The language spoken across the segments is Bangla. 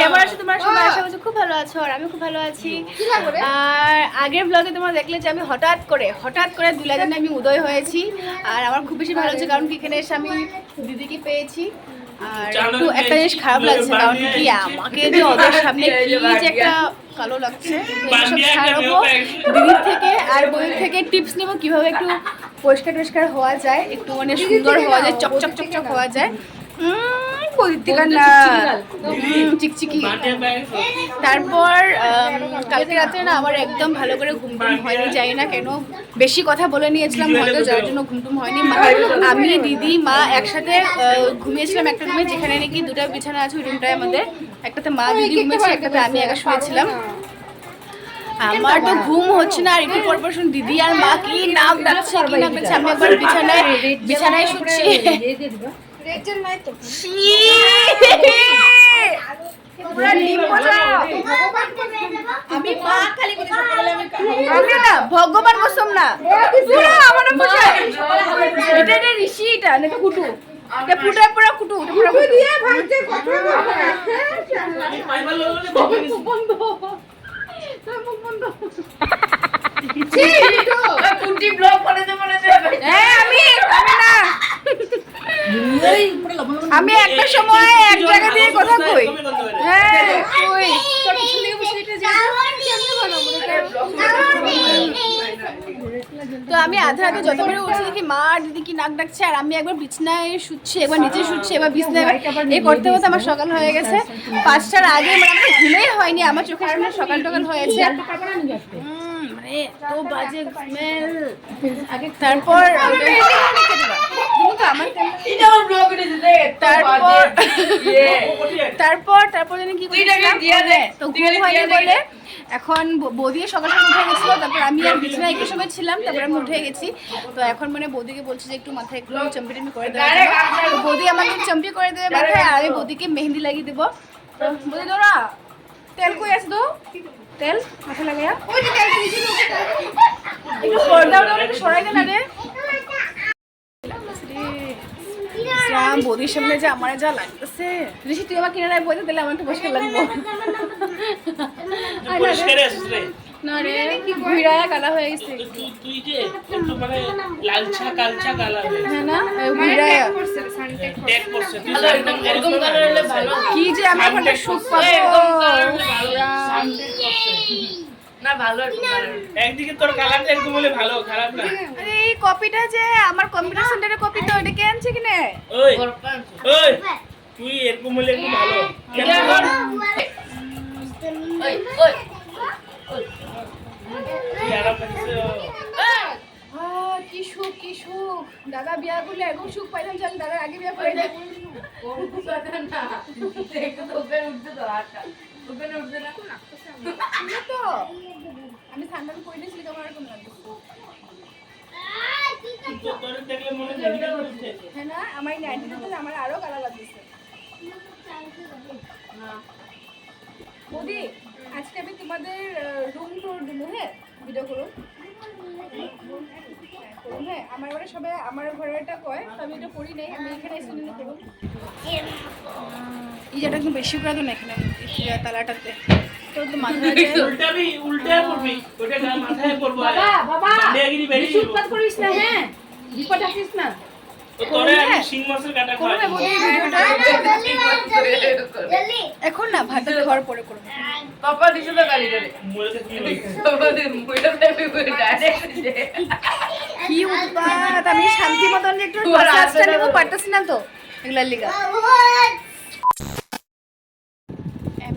কেমন আছো তোমরা? সবাই আশা করছি খুব ভালো আছো আর আমি খুব ভালো আছি। আর আগের ব্লগে তোমরা দেখলে যে আমি হঠাৎ করে হঠাৎ করে দুলাজানে আমি উদয় হয়েছি আর আমার খুব বেশি ভালো লাগছে কারণ কি এখানে এসে আমি দিদিকে পেয়েছি। আর একটু একটা জিনিস খারাপ লাগছে কারণ কি আমাকে যে ওদের সামনে কি যে একটা কালো লাগছে তো এইসব ছাড়াবো দিদির থেকে আর বইয়ের থেকে টিপস নেব কীভাবে একটু পরিষ্কার টরিষ্কার হওয়া যায় একটু মানে সুন্দর হওয়া যায় চকচক চকচক হওয়া যায়। না চিকচিকি তারপর কালকে রাত্রে না আমার একদম ভালো করে ঘুম টুম হয়নি যাই না কেন। বেশি কথা বলে নিয়েছিলাম হয়তো যার জন্য ঘুম টুম হয়নি। আমি দিদি মা একসাথে ঘুমিয়েছিলাম একটা রুমে যেখানে নাকি দুটো বিছানা আছে ওই রুমটায় আমাদের। একটাতে মা দিদি ঘুমিয়েছে একটাতে আমি একা শুয়েছিলাম। আমার তো ঘুম হচ্ছে না আর একটু পর পর শুন দিদি আর মা কি নাম ডাকছে কি নাক ডাকছে আমি একবার বিছানায় বিছানায় শুচ্ছি। পুরা ডিম বলা। আমি মা খালি বলি সকালে আমি আমি না ভগবান কসম না। পুরা আমার নাম এটা এটা ঋষি এটা নাকি কুটু। এটা পুরা পুরা কুটু এটা পুরা কুটু। আমি আমি না। আমি একটা সময় এক জায়গা দিয়ে কথা কই। হ্যাঁ কই? তো আমি আধা রাতে যতবারই উঠছি দেখি মা দিদি কি নাক ডাকছে আর আমি একবার বিছনায় শুচ্ছি একবার নিচে শুচ্ছি এবার বিছনায় এই করতে করতে আমার সকাল হয়ে গেছে। পাঁচটার আগে মানে আমার ঘুমেই হয়নি আমার চোখের সামনে সকাল টকাল হয়েছে। মানে তো বাজে স্মেল আগে তারপর তারপর তারপর তারপর জানি কি তো ঘুম হয়নি বলে এখন ব- বৌদি সকাল সকাল উঠে গেছিল তারপর আমি আর বিছানায় একটু সময় ছিলাম তারপর আমি উঠে গেছি। তো এখন মানে বৌদিকে বলছি যে একটু মাথায় একটু চম্পি টম্পি করে দেবে বৌদি আমাকে চম্পি করে দেবে মাথায় আর আমি বৌদিকে মেহেন্দি লাগিয়ে দেবো। বৌদি তোরা তেল কই আছে তো? তেল মাথা লাগাইয়া। একটু পর্দা ওটা একটু সরাই দে না রে ইসলাম বৌদির সামনে যে আমার যা লাগতেছে। ঋষি তুই আমার কিনারায় বইতে দিলে আমার একটু বসে লাগবো। না রে, না কালা হয়ে গেছে। তুই যে একটু মানে লালচা কালচা কালার হ্যাঁ না? এই ট্যাগ করছে তুই এরকম কালার হলে ভালো। কি যে আমি এখন সুখ পাবো। না? ভালো। একদিকে তোর কালারটা এরকম হলে ভালো খারাপ না। এই কপিটা যে আমার কম্পিউটার সেন্টারের কপি তো এটা কে আনছে কিনে? ওই ওই তুই এরকম হলে একটু ভালো। কি কি সুখ কি সুখ? দাদা বিয়া করলে এরকম সুখ পাইলাম যে দাদার আগে বিয়া করে দেয় আমি ঠান্ডা করে দিয়েছিলি তোমার এরকম লাগবে দেখলে হয় না, আমার নাইটিটা তো আমার আরও কালা লাগতেছে। মোদি আজকে আমি তোমাদের রুম টুর দিব হ্যাঁ? করুন করুন হ্যাঁ আমার ঘরে সবাই আমার ঘরেটা কয়? তো আমি এটা করি নাই আমি এখানে এসে নিলে করুন এই যেটা একটু বেশি করে দেন এখানে তালাটাতে। বাবা বাবা! না হ্যাঁ? বিপদ আসিস না। বৌদি এই ভিডিওটা এখন না ভাতটা খাওয়ার পরে করব। পাপা দিছো তো গালি করে কি উৎপাত আমি শান্তি মতন একটু। পারতেছি না তো। এগুলার লিগা।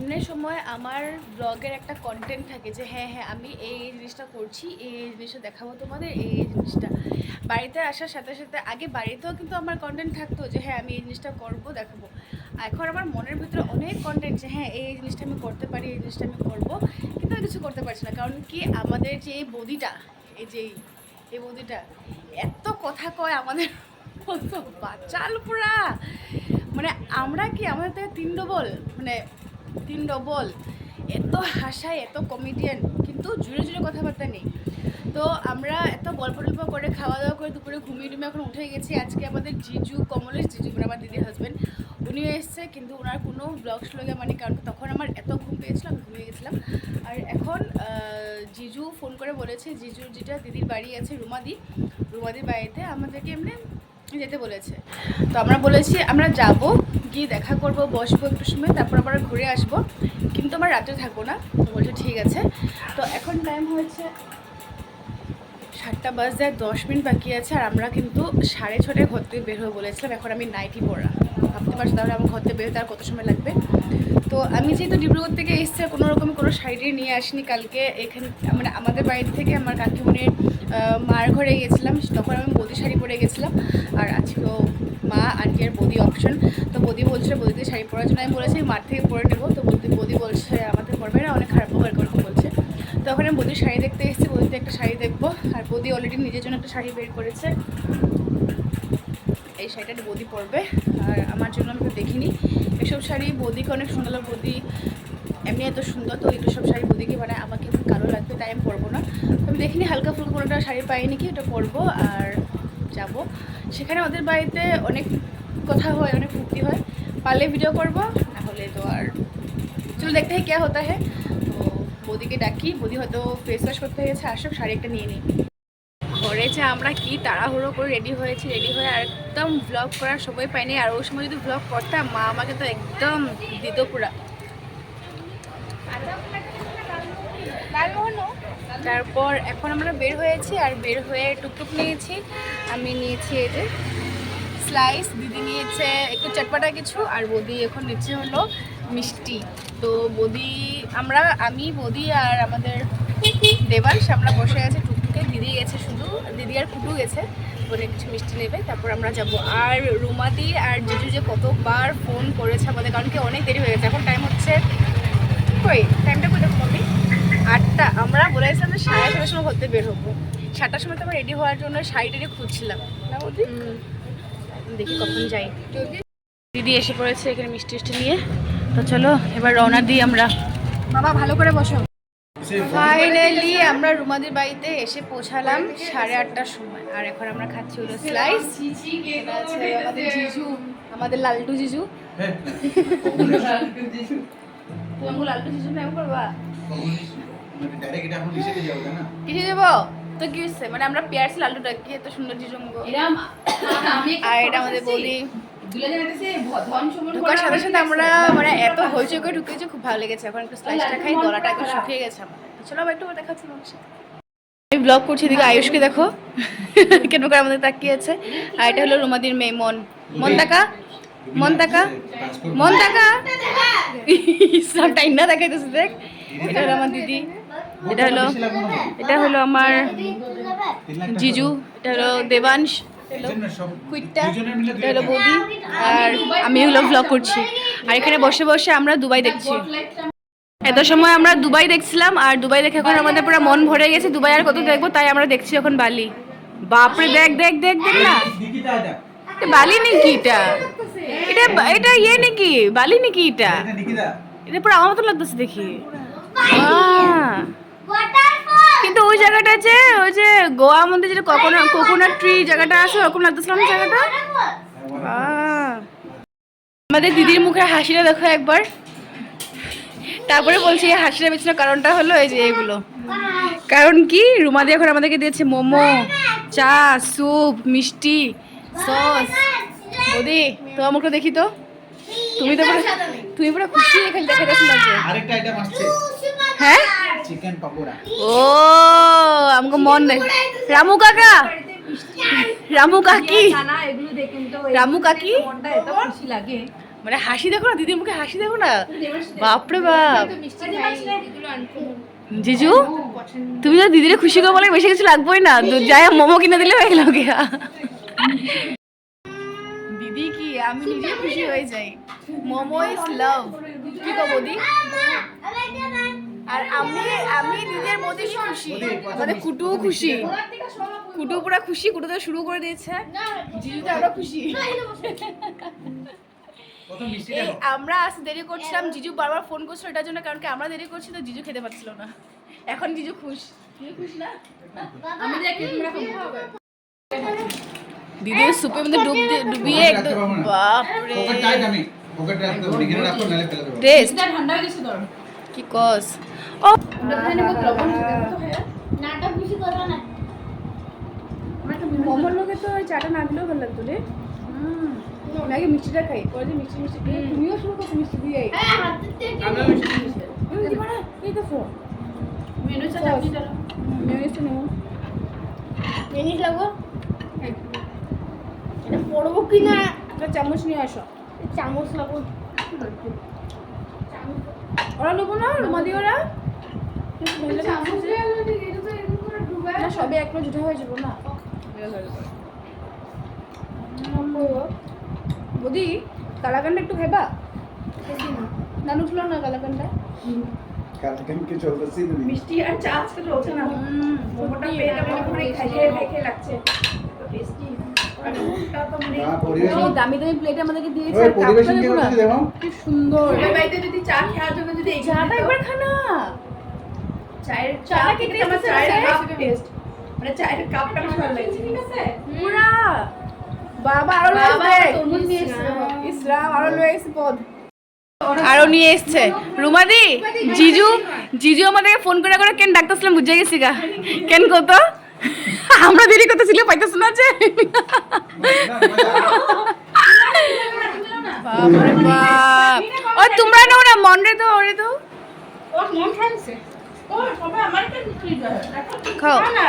এমনি সময় আমার ব্লগের একটা কন্টেন্ট থাকে যে হ্যাঁ হ্যাঁ আমি এই জিনিসটা করছি, এই জিনিসটা দেখাবো তোমাদের, এই জিনিসটা। বাড়িতে আসার সাথে সাথে, আগে বাড়িতেও কিন্তু আমার কন্টেন্ট থাকতো যে হ্যাঁ আমি এই জিনিসটা করব, দেখাবো। এখন আমার মনের ভিতরে অনেক কন্টেন্ট যে হ্যাঁ এই জিনিসটা আমি করতে পারি, এই জিনিসটা আমি করব, কিন্তু আমি কিছু করতে পারছি না। কারণ কি, আমাদের যে এই বদিটা, এই যে, এই- বদিটা, এত কথা কয় আমাদের বাচাল পুরা। মানে আমরা কি আমাদের তিন ডবল মানে তিন ডবল এত হাসায়, এত কমেডিয়ান কিন্তু জুড়ে জুড়ে কথাবার্তা নেই। তো আমরা এত গল্প টল্প করে খাওয়া দাওয়া করে দুপুরে ঘুমিয়ে টুমিয়ে এখন উঠে গেছি। আজকে আমাদের জিজু, কমলেশ জিজু মানে আমার দিদির হাজব্যান্ড উনি উনিও এসছে, কিন্তু ওনার কোনো ব্লগ শ্লগে মানে কারণ তখন আমার এত ঘুম পেয়েছিলাম ঘুমিয়ে গেছিলাম। আর এখন জিজু ফোন করে বলেছে, জিজু, যেটা দিদির বাড়ি আছে রুমাদি, রুমাদির বাড়িতে আমাদেরকে এমনি যেতে বলেছে। তো আমরা বলেছি, আমরা যাব, গিয়ে দেখা করব, বসবো একটু সময়, তারপর আবার ঘুরে আসব। কিন্তু আমার রাতে থাকব না, তো বলছে ঠিক আছে। তো এখন টাইম হয়েছে সাতটা বাজে আর দশ মিনিট বাকি আছে, আর আমরা কিন্তু সাড়ে ছটায় ঘর থেকে বের হয়ে বলেছিলাম। এখন আমি নাইটি পরা ভাবতে পারছি তাহলে আমার ঘর থেকে বের হতে আর কত সময় লাগবে? তো আমি যেহেতু ডিব্রুগড় থেকে এসেছি কোনো রকম কোনো শাড়ি নিয়ে আসিনি কালকে। এখানে মানে আমাদের বাড়ি থেকে আমার কাকিমনের মার ঘরে গেছিলাম তখন আমি বদি শাড়ি পরে গেছিলাম আর আজকেও মা, আন্টি আর বদি অপশন তো বদি বলছে বদিতে শাড়ি পরার জন্য আমি বলেছি মার থেকে পরে নেব। তো বদি বদি বলছে, আমাদের পরবে না অনেক খারাপ ব্যবহার করে বলছে। তখন আমি বদির শাড়ি দেখতে এসেছি, বদিতে একটা শাড়ি দেখব। আর বদি অলরেডি নিজের জন্য একটা শাড়ি বের করেছে। এই শাড়িটা বদি পরবে। আর আমার জন্য আমি তো দেখিনি। এসব শাড়ি বৌদিকে অনেক সুন্দর লাগে। বদি এমনি এত সুন্দর, তো এইসব সব শাড়ি বৌদিকে মানে আমাকে খুব কালো লাগবে, তাই আমি পরবো না। আমি দেখিনি হালকা ফুলকা কোনোটা শাড়ি পাইনি কি, ওটা পরবো আর যাব। সেখানে ওদের বাড়িতে অনেক কথা হয়, অনেক ফুর্তি হয়। পারলে ভিডিও করব, না হলে তো আর চলো দেখতে হয় কে হতা হ্যাঁ। বদিকে ডাকি, বৌদি হয়তো ফেস ওয়াশ করতে গেছে আসুক শাড়ি একটা নিয়ে নিই। যে আমরা কি তাড়াহুড়ো করে রেডি হয়েছি রেডি হয়ে আর একদম ব্লগ করার সময় পাইনি। আর ওই সময় যদি ব্লগ করতাম, মা আমাকে তো একদম দিত পুরা। তারপর এখন আমরা বের হয়েছি আর বের হয়ে টুকটুক নিয়েছি। আমি নিয়েছি এই যে স্লাইস দিদি নিয়েছে একটু চটপাটা কিছু আর বদি এখন নিচ্ছে হলো মিষ্টি। তো বদি, আমরা, আমি, বদি আর আমাদের দেবাংশ, আমরা বসে আছি টুকটুকে দিদি গেছে শুধু দিদি আর কুটু গেছে বলে কিছু মিষ্টি নেবে তারপর আমরা যাব। আর রুমাদি আর জিজু যে কতবার ফোন করেছে আমাদের কারণ কি অনেক দেরি হয়ে গেছে এখন টাইম হচ্ছে কই টাইমটা কই দেখো আমি আটটা আমরা বলেছিলাম যে সাড়ে আটটার সময় ঘুরতে বের হব। সাতটার সময় তো আমরা রেডি হওয়ার জন্য শাড়ি টাড়ি খুঁজছিলাম না দেখি কখন যাই। দিদি এসে পড়েছে এখানে মিষ্টি মিষ্টি নিয়ে। তো চলো এবার রওনা দিই আমরা। বাবা ভালো করে বসো। ফাইনালি আমরা রুমাদের বাড়িতে এসে পৌঁছালাম সাড়ে আটটার সময়। আর এখন আমরা খাচ্ছি হলো স্লাইস আমাদের জিজু আমাদের লালটু জিজু। তুমি লালটু জিজু নাম করবা? কিসে যাব তো কি হচ্ছে মানে আমরা পেয়ার্স লালটুটা কি এত সুন্দর জিজু। আর এটা আমাদের বৌদি। ঢোকার সাথে সাথে আমরা মানে এত হইচই করে ঢুকেছি খুব ভালো লেগেছে। এখন একটু স্লাইসটা খাই গলাটা একটু শুকিয়ে গেছে আমার। চলো আবার একটু দেখাচ্ছি মানুষ আমি ব্লগ করছি এদিকে আয়ুষকে দেখো। কেন করে আমাদের তাকিয়ে আছে। আর এটা হলো রুমাদির মেয়ে মন। মন তাকা মন তাকা মন তাকা সব টাইম না দেখাইতেছে দেখ। এটা হলো আমার দিদি। এটা হলো এটা হলো আমার জিজু। এটা হলো দেবাংশ। হলো বৌদি আর আমি হলো ব্লগ করছি। আর এখানে বসে বসে আমরা দুবাই দেখছি। এত সময় আমরা দুবাই দেখছিলাম আর দুবাই দেখে এখন আমাদের পুরো মন ভরে গেছে। দুবাই আর কত দেখব তাই আমরা দেখছি এখন বালি। বাপরে দেখ দেখ দেখ দেখ না। বালি নাকি এটা? এটা এটা ইয়ে নাকি? বালি নাকি এটা? এটা পুরো আমার মতো লাগতেছে দেখি। আহ। কিন্তু ওই জায়গাটা যে ওই যে গোয়া মধ্যে যেটা কোকোনাট কোকোনাট ট্রি জায়গাটা আছে ওরকম লাগতেছিল না জায়গাটা। আমাদের দিদির মুখে হাসিটা দেখো একবার। তারপরে বলছি এই হাসিটা পেছনে কারণটা হলো এই যে এগুলো। কারণ কি? রুমাদি এখন আমাদেরকে দিয়েছে মোমো চা স্যুপ মিষ্টি সস। বৌদি তো আমাকে দেখি তো। তুমি তো পুরো তুমি পুরো খুশি এখানে দেখে দেখো আরেকটা আইটেম আসছে। হ্যাঁ? চিকেন পকোড়া ও আমাকে মন নেই। রামু কাকা, রামু কাকি রামু কাকি। মানে হাসি দেখো না, দিদির মুখে হাসি দেখো না? বাপরে বাপ। জিজু, তুমি তো দিদিরে খুশি করে বলে বেশি কিছু লাগবোই না। যাই মোমো কিনে দিলে হয়ে গেল দিদি কি, আমি নিজে খুশি হয়ে যাই। মোমো ইজ লাভ কি কো বৌদি আর আমি আমি দিদির মধ্যে খুশি। আমাদের কুটু খুশি। কুটু পুরা খুশি কুটু তো শুরু করে দিয়েছে। জিজু তো আরও খুশি। আমরা আসতে দেরি করছিলাম জিজু বারবার ফোন করছিল এটার জন্য কারণ কি আমরা দেরি করছি তো জিজু খেতে পারছিল না। এখন জিজু খুশ। খুশ না? দিদির সুপের মধ্যে ডুব দিয়ে- ডুবিয়ে একদম দেবো। টেস্ট ঠান্ডা হয়ে গেছে তোর কি কস? ও। নাটক বেশি করো না মোমোর লোকে তো ওই চাটা না দিলেও ভালো লাগতো রে। আমি আগে মিষ্টিটা খাই পরে যে মিষ্টি মিষ্টি খাই তুমিও শুরু করছ মিষ্টি দিয়ে। হ্যাঁ হাতের মিষ্টি এই তো ফোন মেনু নেব। লাগবো এটা পড়ব কি না একটা চামচ নিয়ে আসো। চামচ লাগবো ওরা নেব না রুমাদি ওরা? না সবে এক প্লেট জুটা হয়ে যাব না। বদি কালাকানটা একটু খাইবা? নানু ছিল না কালাকানটা কালকে কি চলতেছি মিষ্টি আর চা আজকে চলছে না। পেটে খাইয়ে লাগছে। টেস্টি। মানে না দামি দামি প্লেট আমাদেরকে দিয়েছে কি না। সুন্দর। বাড়িতে যদি চা খাওয়ার জন্য যদি চাটা একবার খানা। চায়ের চাটা কি আমার চায়ের কাপ টেস্ট মানে চায়ের কাপটা বেশি ভালো লাগছে। ঠিক আছে। পুরা বাবা আরও নিয়ে এসেছে। ইসলাম আরও লয়ে পদ আরও নিয়ে এসছে। রুমাদি জিজু জিজু আমাদেরকে ফোন করে করে কেন ডাকতেছিলাম বুঝে গেছি গা। কেন কত? আমরা দেরি করতেছিল পাইতেছ না যে? বাপ ও তোমরা নাও না মন রে তো ওরে তো। ওর মন খাইছে খাও। না।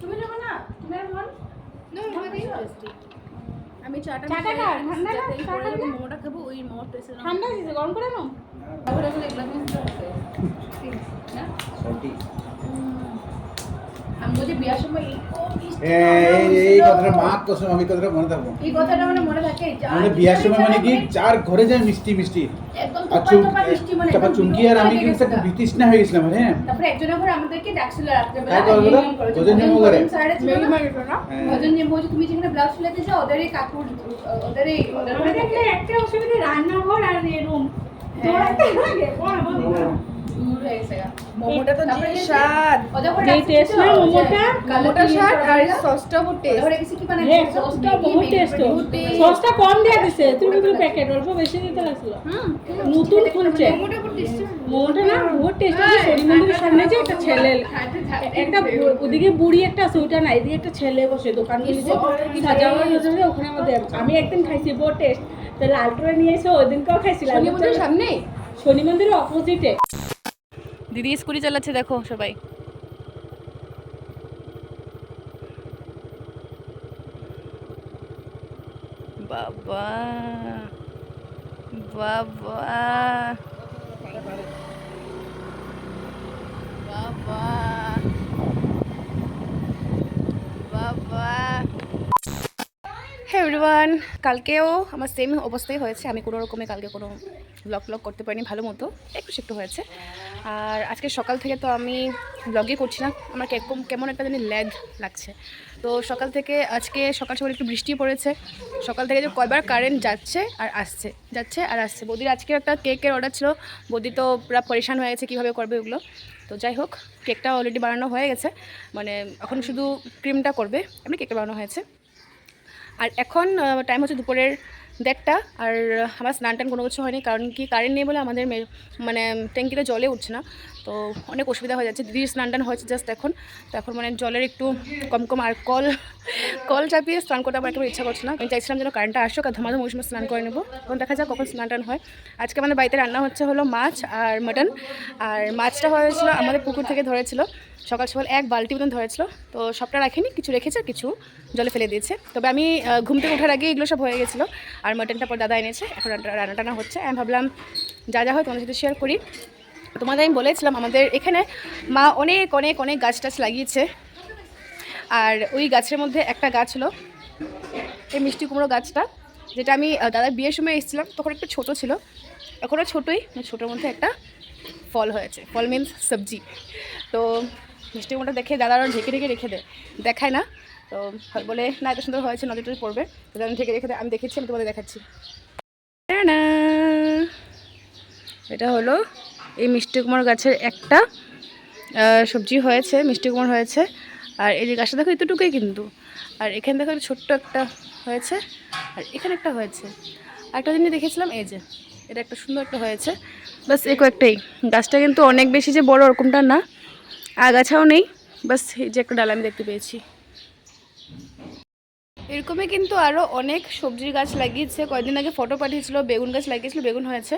তুমি নেবে না? তুমি আর আমি চাটা? মোমোটা খাব ওই মোমোর টেস্ট ঠান্ডা গরম করে নাও। বিয়ার সময় এই মিষ্টি এই এই কথাটা মা কসম আমি কথাটা মনে থাকব। এই কথাটা মানে মনে থাকে? মানে বিয়ার সময় মানে কি? চার ঘরে যায় মিষ্টি মিষ্টি। মিষ্টি মানে তারপর চুমকি আর আমি কিন্তু একটা বিতৃষ্ণা হয়ে গেছিলাম হ্যাঁ। তারপরে একজনের ঘরে আমাদেরকে ডাকছিল রাত্রেবেলা? ভোজন নেমো হ্যাঁ। ভোজন নেমো যে তুমি যেখানে ব্লাউজ সিলাতে যাও ওদেরই কাকুর ওদের একটা অসুবিধা রান্নাঘর আর রুম হ্যাঁ। হয়ে গা। মোমোটা তো যে যে- স্বাদ। ওদের ঘরে যেই ডাকছিল taste না মোমোটা, মোমোটা স্বাদ আর সসটা বহুত টেস্ট ঘরে কিছু কি হ্যাঁ সসটা বহুত টেস্ট সসটা কম দিয়ে দিছে তুমি তো প্যাকেট অল্প বেশি দিতে লাগছিল। নতুন খুলছে। মোমোটা না বহুত টেস্ট আছে শনি মন্দিরের সামনে যে একটা ছেলে একটা ওদিকে বুড়ি একটা আছে ওটা না এদিকে একটা ছেলে বসে দোকান খুলেছে। ওখানে আমাদের আমি একদিন খাইছি বহুত টেস্ট তো লালটুরা নিয়ে এসে ওই দিনকেও খাইছি শনি মন্দিরের সামনে শনি মন্দিরের অপোজিটে দিদি স্কুটি চালাচ্ছে দেখো সবাই। বাবা বাবা। বাবা হ্যাঁ এভরিওয়ান কালকেও আমার সেম অবস্থাই হয়েছে। আমি কোনো রকমে কালকে কোনো ব্লগ ব্লগ করতে পারিনি, ভালো মতো। একটু একটু হয়েছে। আর আজকে সকাল থেকে তো আমি ব্লগই করছি না। আমার কেমন একটা জানি ল্যাগ লাগছে। তো সকাল থেকে আজকে সকাল সকাল একটু বৃষ্টি পড়েছে। সকাল থেকে যে কয়বার কারেন্ট যাচ্ছে আর আসছে। যাচ্ছে আর আসছে। বৌদির আজকে একটা কেকের অর্ডার ছিল। বৌদি তো পুরো পরেশান হয়ে গেছে কীভাবে করবে ওগুলো। তো যাই হোক কেকটা অলরেডি বানানো হয়ে গেছে। মানে এখন শুধু ক্রিমটা করবে। এমনি কেকটা বানানো হয়েছে। আর এখন টাইম হচ্ছে দুপুরের দেড়টা, আর আমার স্নান টান কোনো কিছু হয়নি, কারণ কি কারেন্ট নেই বলে আমাদের মানে ট্যাঙ্কিটা জলে উঠছে না, তো অনেক অসুবিধা হয়ে যাচ্ছে। দিদির স্নান টান হয়েছে জাস্ট এখন, তো এখন মানে জলের একটু কম কম আর কল কল চাপিয়ে স্নান করতে আমার একেবারে ইচ্ছা করছে না। আমি চাইছিলাম যেন কারেন্টটা আসুক আর ধমাধম সময় স্নান করে নেব। এখন দেখা যাক কখন স্নান টান হয়। আজকে আমাদের বাড়িতে রান্না হচ্ছে হলো মাছ আর মাটন আর মাছটা হয়েছিল আমাদের পুকুর থেকে ধরেছিল। সকাল সকাল এক বালতি মতন ধরেছিল। তো সবটা রাখিনি, কিছু রেখেছে কিছু জলে ফেলে দিয়েছে। তবে আমি ঘুম থেকে ওঠার আগে এগুলো সব হয়ে গেছিল। আর মাটনটা পর দাদা এনেছে। এখন রান্না টান্না হচ্ছে। আমি ভাবলাম যা যা হয় তোমাদের সাথে শেয়ার করি। তোমাদের আমি বলেছিলাম আমাদের এখানে মা অনেক অনেক অনেক গাছ টাছ লাগিয়েছে। আর ওই গাছের মধ্যে একটা গাছ হলো এই মিষ্টি কুমড়ো গাছটা, যেটা আমি দাদার বিয়ের সময় এসেছিলাম, তখন একটু ছোট ছিল। এখনও ছোটোই ছোটোর মধ্যে একটা ফল হয়েছে, ফল মিন্স সবজি। তো মিষ্টি কুমড়োটা দেখে দাদা আরও ঢেকে ঢেকে রেখে দেয়, দেখায় না। তো বলে, না, এত সুন্দর হয়েছে টদি পড়বে। তো আমি ঢেকে রেখে আমি দেখেছি, আমি তোমাদের দেখাচ্ছি। টানা! এটা হলো এই মিষ্টি কুমড়ো গাছের একটা সবজি হয়েছে, মিষ্টি কুমড়ো হয়েছে। আর এই যে গাছটা দেখো এতটুকুই কিন্তু। আর এখানে দেখো ছোট্ট একটা হয়েছে, আর এখানে একটা হয়েছে। একটা জিনিস দেখেছিলাম, এই যে, এটা একটা সুন্দর একটা হয়েছে। বাস এ কয়েকটাই। গাছটা কিন্তু অনেক বেশি যে বড় ওরকমটা না, আগাছাও নেই, বাস এই যে একটা ডালা আমি দেখতে পেয়েছি। এরকমই কিন্তু আরও অনেক সবজির গাছ লাগিয়েছে। কয়েকদিন আগে ফটো পাঠিয়েছিল, বেগুন গাছ লাগিয়েছিল, বেগুন হয়েছে।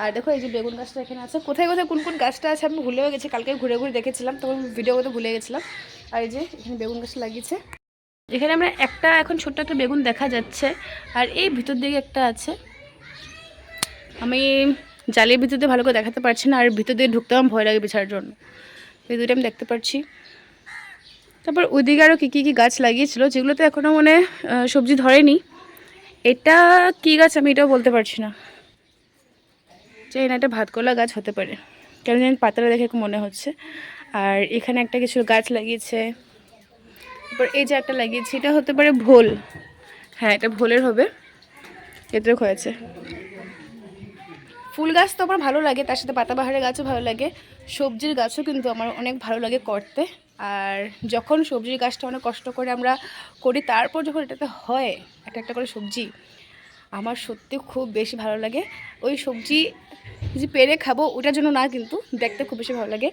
আর দেখো এই যে বেগুন গাছটা এখানে আছে। কোথায় কোথায়, কোন কোন গাছটা আছে আমি ভুলেও গেছি, কালকে ঘুরে ঘুরে দেখেছিলাম, তখন ভিডিও করতে ভুলে গেছিলাম। আর এই যে এখানে বেগুন গাছ লাগিয়েছে। এখানে আমরা একটা এখন ছোট্ট একটা বেগুন দেখা যাচ্ছে, আর এই ভিতর দিকে একটা আছে। আমি জালের ভিতর দিয়ে ভালো করে দেখাতে পারছি না, আর ভিতর দিয়ে ঢুকতে আমার ভয় লাগে বিছার জন্য। এই দুটো আমি দেখতে পাচ্ছি তারপর ওইদিকে আরও কী কী কী গাছ লাগিয়েছিল, যেগুলোতে এখনও মানে সবজি ধরেনি। এটা কী গাছ আমি এটাও বলতে পারছি না। যে না, এটা ভাতকলা গাছ হতে পারে। কেন জানি পাতাটা দেখে মনে হচ্ছে। আর এখানে একটা কিছু গাছ লাগিয়েছে। তারপর এই যে একটা লাগিয়েছে, এটা হতে পারে ভোল। হ্যাঁ এটা ভোলের হবে। এতে হয়েছে। ফুল গাছ তো আমার ভালো লাগে, তার সাথে পাতাবাহারের গাছও ভালো লাগে। সবজির গাছও কিন্তু আমার অনেক ভালো লাগে করতে। আর যখন সবজির গাছটা অনেক কষ্ট করে আমরা করি, তারপর যখন এটাতে হয়, একটা একটা করে সবজি, আমার সত্যি খুব বেশি ভালো লাগে। ওই সবজি যে পেরে খাব, ওটার জন্য না কিন্তু দেখতে খুব বেশি ভালো লাগে।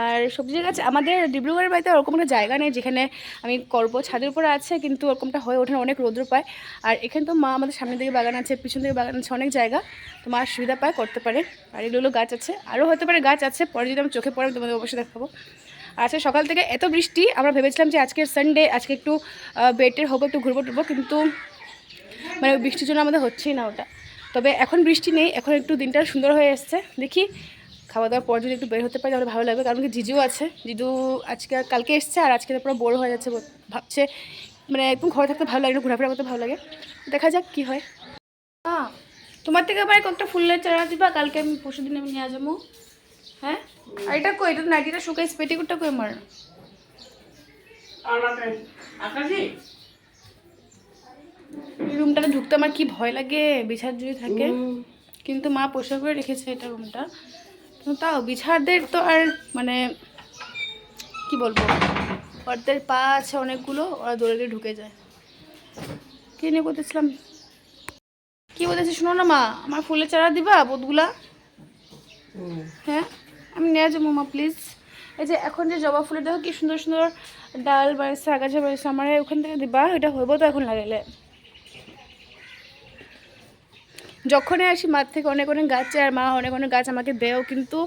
আর সবজির গাছ আমাদের ডিব্রুগড়ের বাড়িতে ওরকম একটা জায়গা নেই, যেখানে আমি করব। ছাদের উপরে আছে, কিন্তু ওরকমটা হয়ে ওঠে অনেক রৌদ্র পায়। আর এখানে তো মা আমাদের সামনের দিকে বাগান আছে, পিছন দিকে বাগান আছে, অনেক জায়গা। তো মা সুবিধা পায়, করতে পারে। আর এগুলো গাছ আছে। আরও হতে পারে গাছ আছে, পরে যদি আমি চোখে পড়ে তোমাদের অবশ্যই দেখাবো। আজকে সকাল থেকে এত বৃষ্টি, আমরা ভেবেছিলাম যে আজকের সানডে আজকে একটু বেটের হব, একটু ঘুরবো টুরবো, কিন্তু মানে বৃষ্টির জন্য আমাদের হচ্ছেই না ওটা। তবে এখন বৃষ্টি নেই, এখন একটু দিনটা সুন্দর হয়ে এসছে। দেখি খাওয়া দাওয়ার পর যদি একটু বের হতে পারি তাহলে ভালো লাগবে, কারণ কি জিজু আছে। জিজু আজকে কালকে এসছে, আর আজকে পুরো বোর হয়ে যাচ্ছে ভাবছে মানে একদম ঘরে থাকতে ভালো লাগে ঘোরাফেরা করতে ভালো লাগে। দেখা যাক কি হ্যাঁ। তোমার থেকে আবার কয়েকটা ফুলের চারা দিবা, কালকে আমি পরশু দিন আমি নিয়ে যাব। হ্যাঁ? আর এটা কই? এটা নাইটিটা শুকাইছে পেটিকুটটা কই আমার এই রুমটাতে ঢুকতে আমার কি ভয় লাগে? বিছার যদি থাকে। কিন্তু মা পরিষ্কার করে রেখেছে এটা রুমটা। তাও বিছারদের তো আর মানে কি বলব? ওদের পা আছে অনেকগুলো ওরা দৌড়ে দিয়ে ঢুকে যায়। কি নিয়ে বলতেছিলাম? কি বলতেছি শোনো না মা আমার ফুলের চারা দিবা বোধগুলা? হ্যাঁ? আমি নিয়ে যাব, মা প্লিজ এই যে এখন যে জবা ফুলের, দেখো কি সুন্দর সুন্দর ডাল বাড়িছে আগাছা বাড়িছে আমার ওখান থেকে দিবা, এটা হইব তো এখন লাগাইলে। যখনই আসি মাঠ থেকে অনেক অনেক গাছ, আর মা অনেক অনেক গাছ আমাকে দেও কিন্তু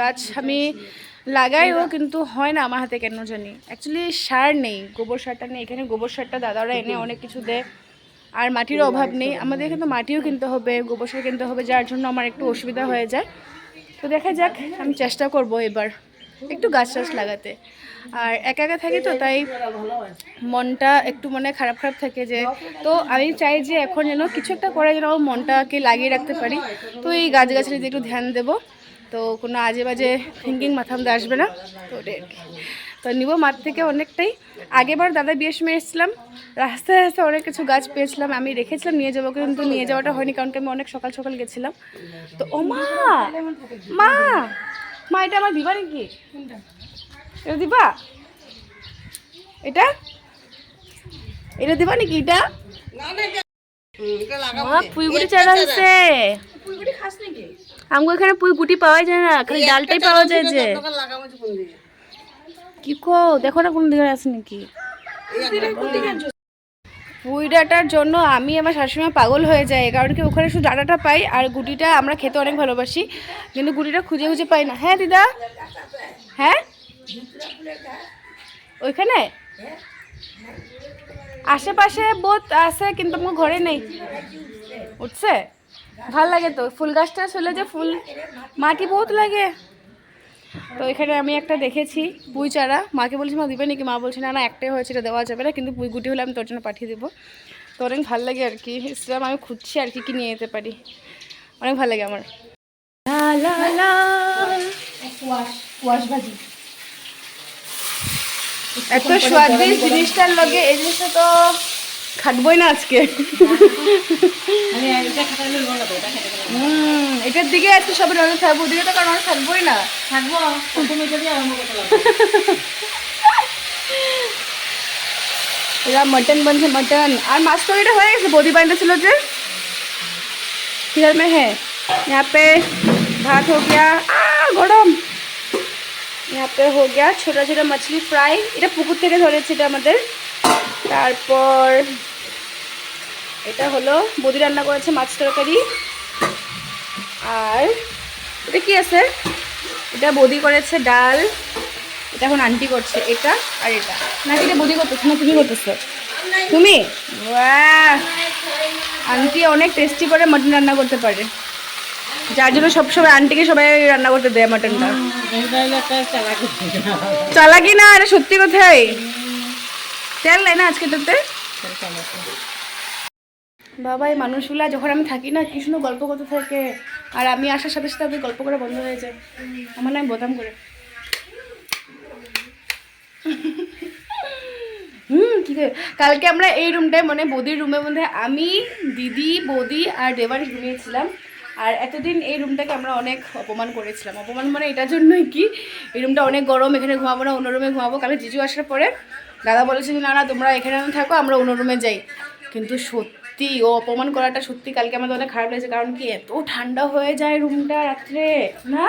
গাছ আমি লাগাইও, কিন্তু হয় না আমার হাতে কেন জানি। অ্যাকচুয়ালি সার নেই, গোবর সারটা নেই, এখানে গোবর সারটা দাদারা এনে অনেক কিছু দেয়, আর মাটির অভাব নেই। আমাদের তো মাটিও কিনতে হবে, গোবর সার কিনতে হবে, যার জন্য আমার একটু অসুবিধা হয়ে যায়। তো দেখা যাক, আমি চেষ্টা করব এবার একটু গাছ টাছ লাগাতে। আর একা একা থাকি তো, তাই মনটা একটু মনে খারাপ খারাপ থাকে যে, তো আমি চাই যে এখন যেন কিছু একটা করে যেন আমার মনটাকে লাগিয়ে রাখতে পারি। তো এই গাছগাছালি দিকে একটু ধ্যান দেব। তো কোনো আজে বাজে থিঙ্কিং মাথামতে আসবে না। তো ওটাই আর কি। তো নিব মাঠ থেকে অনেকটাই। আগেবার দাদা বিয়ের সময় এসেছিলাম রাস্তায় রাস্তায় অনেক কিছু গাছ পেয়েছিলাম আমি রেখেছিলাম নিয়ে যাব কিন্তু নিয়ে যাওয়াটা হয়নি কারণ কি আমি অনেক সকাল সকাল গেছিলাম। তো ও মা! মা! মা এটা আমার দিবা নাকি? এটা দিবা? এটা? এটা দিবা নাকি এটা? মা পুইগুটি চারা ফুলগুলি আমগো এখানে পুইগুটি পাওয়া যায় না খালি ডালটাই পাওয়া যায় যে। কি কো দেখো না কোন দিকে আছে নাকি? পুঁই ডাঁটার জন্য আমি আমার শাশুড়ি পাগল হয়ে যায়, কারণ কি ওখানে শুধু ডাঁটাটা পাই আর গুটিটা আমরা খেতে অনেক ভালোবাসি, কিন্তু গুটিটা খুঁজে খুঁজে পাই না। হ্যাঁ দিদা? হ্যাঁ? ওইখানে? আশেপাশে বোধ আছে, কিন্তু আমার ঘরে নেই। উঠছে? ভালো লাগে তো। ফুল গাছটা আসলে যে ফুল মাটি বহুত লাগে? তো এখানে আমি একটা দেখেছি পুঁই চারা। মাকে বলছি মা দিবে নাকি? মা বলছে না না একটাই হয়েছে এটা দেওয়া যাবে না কিন্তু পুঁই গুটি হলে আমি তোর জন্য পাঠিয়ে দেবো। তো অনেক ভালো লাগে আর কি। ইসলাম আমি খুঁজছি আর কি কি নিয়ে যেতে পারি। অনেক ভালো লাগে আমার। লা লা লা। কুয়াশ ভাজি। এত স্বাদিষ্ট জিনিসটার লগে এই জিনিসটা তো খাটবই না আজকে হুম এটার দিকে আজকে সবাই নজর থাকবো ওদিকে তো কারণ থাকবোই না থাকবো তুমি যদি আরম্ভ করতে পারো এরা মটন বনছে মটন আর মাছ তরকারিটা হয়ে গেছে বৌদি বাড়িতে ছিল যে किधर में है यहाँ पे भात हो गया आ, গরম यहाँ पे हो गया ছোটা ছোটা মাছলি ফ্রাই এটা পুকুর থেকে ধরেছে এটা আমাদের তারপর এটা হলো বদি রান্না করেছে মাছ তরকারি। আর এটা কি আছে? এটা বদি করেছে ডাল। এটা এখন আন্টি করছে এটা আর এটা। নাকি এটা বৌদি করতেছে? না তুমি করতেছো? তুমি? আন্টি অনেক টেস্টি করে মাটন রান্না করতে পারে। যার জন্য সবসময় আন্টিকে সবাই রান্না করতে দেয় মাটনটা চালাকি না এটা সত্যি কথাই। তেল নেই না আজকেটাতে বাবা এই মানুষগুলা যখন আমি থাকি না কি সুন্দর গল্প করতে থাকে। আর আমি আসার সাথে সাথে গল্প করা বন্ধ হয়ে যায়। আমার নাম বোতাম করে। হুম ঠিক আছে কালকে আমরা এই রুমটায় মানে বৌদির রুমের মধ্যে আমি দিদি বৌদি আর দেবারিশ ঘুমিয়েছিলাম। আর এতদিন এই রুমটাকে আমরা অনেক অপমান করেছিলাম। অপমান মানে এটার জন্যই কি? এই রুমটা অনেক গরম এখানে ঘুমাবো না অন্য রুমে ঘুমাবো। কালকে জিজু আসার পরে দাদা বলেছে যে না না তোমরা এখানে থাকো আমরা অন্য রুমে যাই। কিন্তু সত্যি ও অপমান করাটা সত্যি কালকে আমাদের অনেক খারাপ লেগেছে কারণ কি এত ঠান্ডা হয়ে যায় রুমটা রাত্রে না?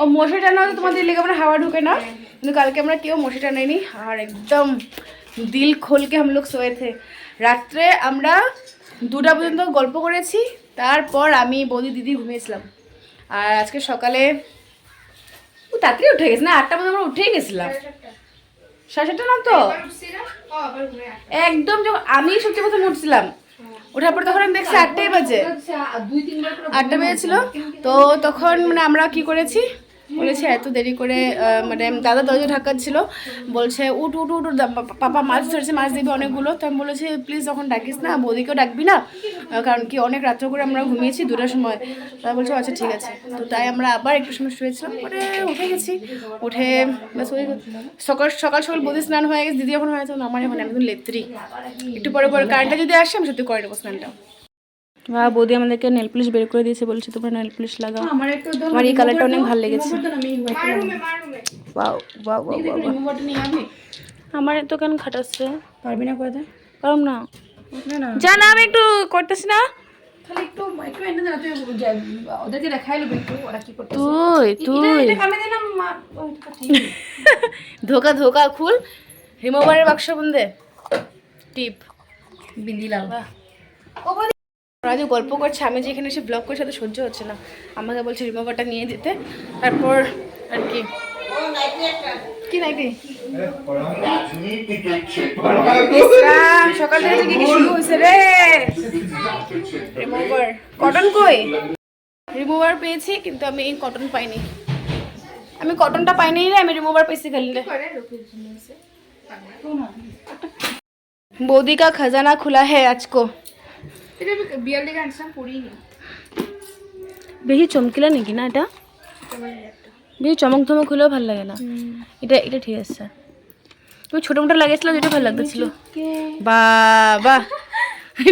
ও মশা টানা তোমাদের লেগে আমরা হাওয়া ঢুকে না। কিন্তু কালকে আমরা কেউ মশা টানাইনি আর একদম দিল খোলকে আমলোক লোক শোয়েছে রাত্রে আমরা দুটা পর্যন্ত গল্প করেছি তারপর আমি বৌদি দিদি ঘুমিয়েছিলাম। আর আজকে সকালে ও তাড়াতাড়ি উঠে গেছে না আটটা পর্যন্ত আমরা উঠেই গেছিলাম। সাড়ে সাতটা না তো? একদম যখন আমি সত্যি কথা উঠছিলাম ওঠার পর তখন আমি দেখছি আটটাই বাজে। আটটা বেজেছিল। তো তখন মানে আমরা কি করেছি? বলেছে এত দেরি করে মানে দাদা দরজা ঢাকাচ্ছিল। বলছে, উঠ উঠ উঠ পাপা মাছ ধরেছে, মাছ দিবে অনেকগুলো। তো আমি বলেছি, প্লিজ, যখন ডাকিস না, বৌদিকেও ডাকবি না। কারণ কি, অনেক রাত্র করে আমরা ঘুমিয়েছি, দুটার সময়। তাই বলছে আচ্ছা ঠিক আছে। তো তাই আমরা আবার একটু সময় শুয়েছিলাম পরে উঠে গেছি। উঠে সকাল সকাল সকাল বৌদি স্নান হয়ে গেছে, দিদি যখন হয়েছে আমার এখন একদম লেত্রি। একটু পরে পরে কারেন্টটা যদি আসে, আমি সত্যি করে নেব স্নানটা। বা বৌদি আমাদেরকে নেল পুলিশ বের করে দিয়েছে বলছে তোমরা নেল পুলিশ লাগাও। আমার এই কালারটা অনেক ভালো লেগেছে। আমার এত কেন খাটাচ্ছে? পারবি না করে দে। কারণ না। জানা আমি একটু করতেছি না। তো ধোকা ধোকা খুল। রিমোভারের বাক্স বন্ধে। টিপ। বিন্দি লাল ওরা যে গল্প করছে। আমি যে এখানে এসে ব্লগ করছি সাথে সহ্য হচ্ছে না। আমাকে বলছে রিমোভারটা নিয়ে দিতে তারপর আর কি। কি নাকি সকাল থেকে কি শুরু হয়েছে রে? রিমুভার কটন কই? রিমুভার পেয়েছি, কিন্তু আমি এই কটন পাইনি। আমি কটনটা পাইনি রে, আমি রিমুভার পেয়েছি খালি। রে বৌদি খাজানা খুলা হ্যাঁ আজকো। এটা লেগে পড়িনি। বেশি চমকিলা নাকি না এটা? বেশি চমক ধমক হলেও ভালো লাগে না। এটা এটা ঠিক আছে তুমি ছোটো মোটো লাগিয়েছিল যেটা ভালো লাগতেছিল। বাবা!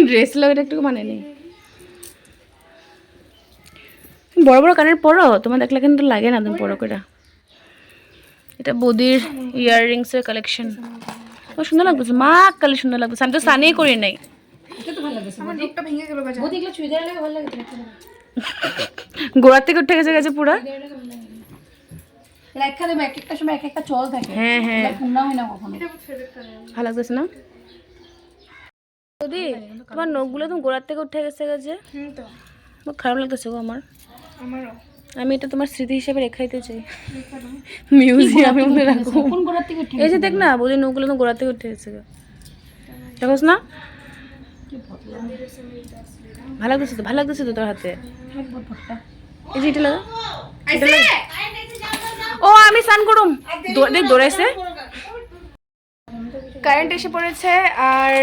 ড্রেস এটা একটু মানে নেই। বড় বড় কানের পরো, তোমার দেখলে কিন্তু লাগে না তুমি বড় করে এটা বৌদির ইয়াররিংসের কালেকশন সুন্দর লাগতেছে, মা, কালে সুন্দর লাগতেছে। আমি তো স্নানেই করি নাই। গোড়ার থেকে উঠে গেছে গেছে পুরা? রাখা দেবে এক একটা সময় এক একটা চল থাকে। হ্যাঁ হ্যাঁ। পূর্ণা হয় না কখনো। ভালো লাগতেছে না? তোমার নখগুলো তুমি গোড়ার থেকে উঠে গেছে গেছে। তো। খারাপ লাগতেছে গো আমার। আমারও। আমি এটা তোমার স্মৃতি হিসেবে রেখাইতে চাই। মিউজিয়ামের মধ্যে রাখব কোন গোড়ার থেকে উঠে এই যে দেখ না বৌদি নখগুলো তো গোড়ার থেকে উঠে গেছে। দেখোস না? ভালো লাগতেছে তো? ভালো লাগতেছে তো তোর হাতে? এই যে এটা লাগা ও, আমি স্নান করুম। দেখ, দৌড়াইছে। কারেন্ট এসে পড়েছে আর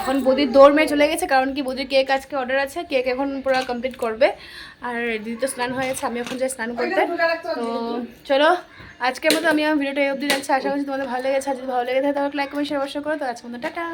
এখন বৌদির দৌড় মেয়ে চলে গেছে, কারণ কি বৌদির কেক আজকে অর্ডার আছে। কেক এখন পুরো কমপ্লিট করবে। আর দিদি তো স্নান হয়েছে আমি এখন যাই স্নান করতে। তো চলো, আজকের মতো আমি আমার ভিডিওটা এই অবধি রাখছি। আশা করছি তোমাদের ভালো লেগেছে। আর যদি ভালো লেগে থাকে, তাহলে লাইক কমেন্ট শেয়ার অবশ্যই করো। তো আজকে টাটা।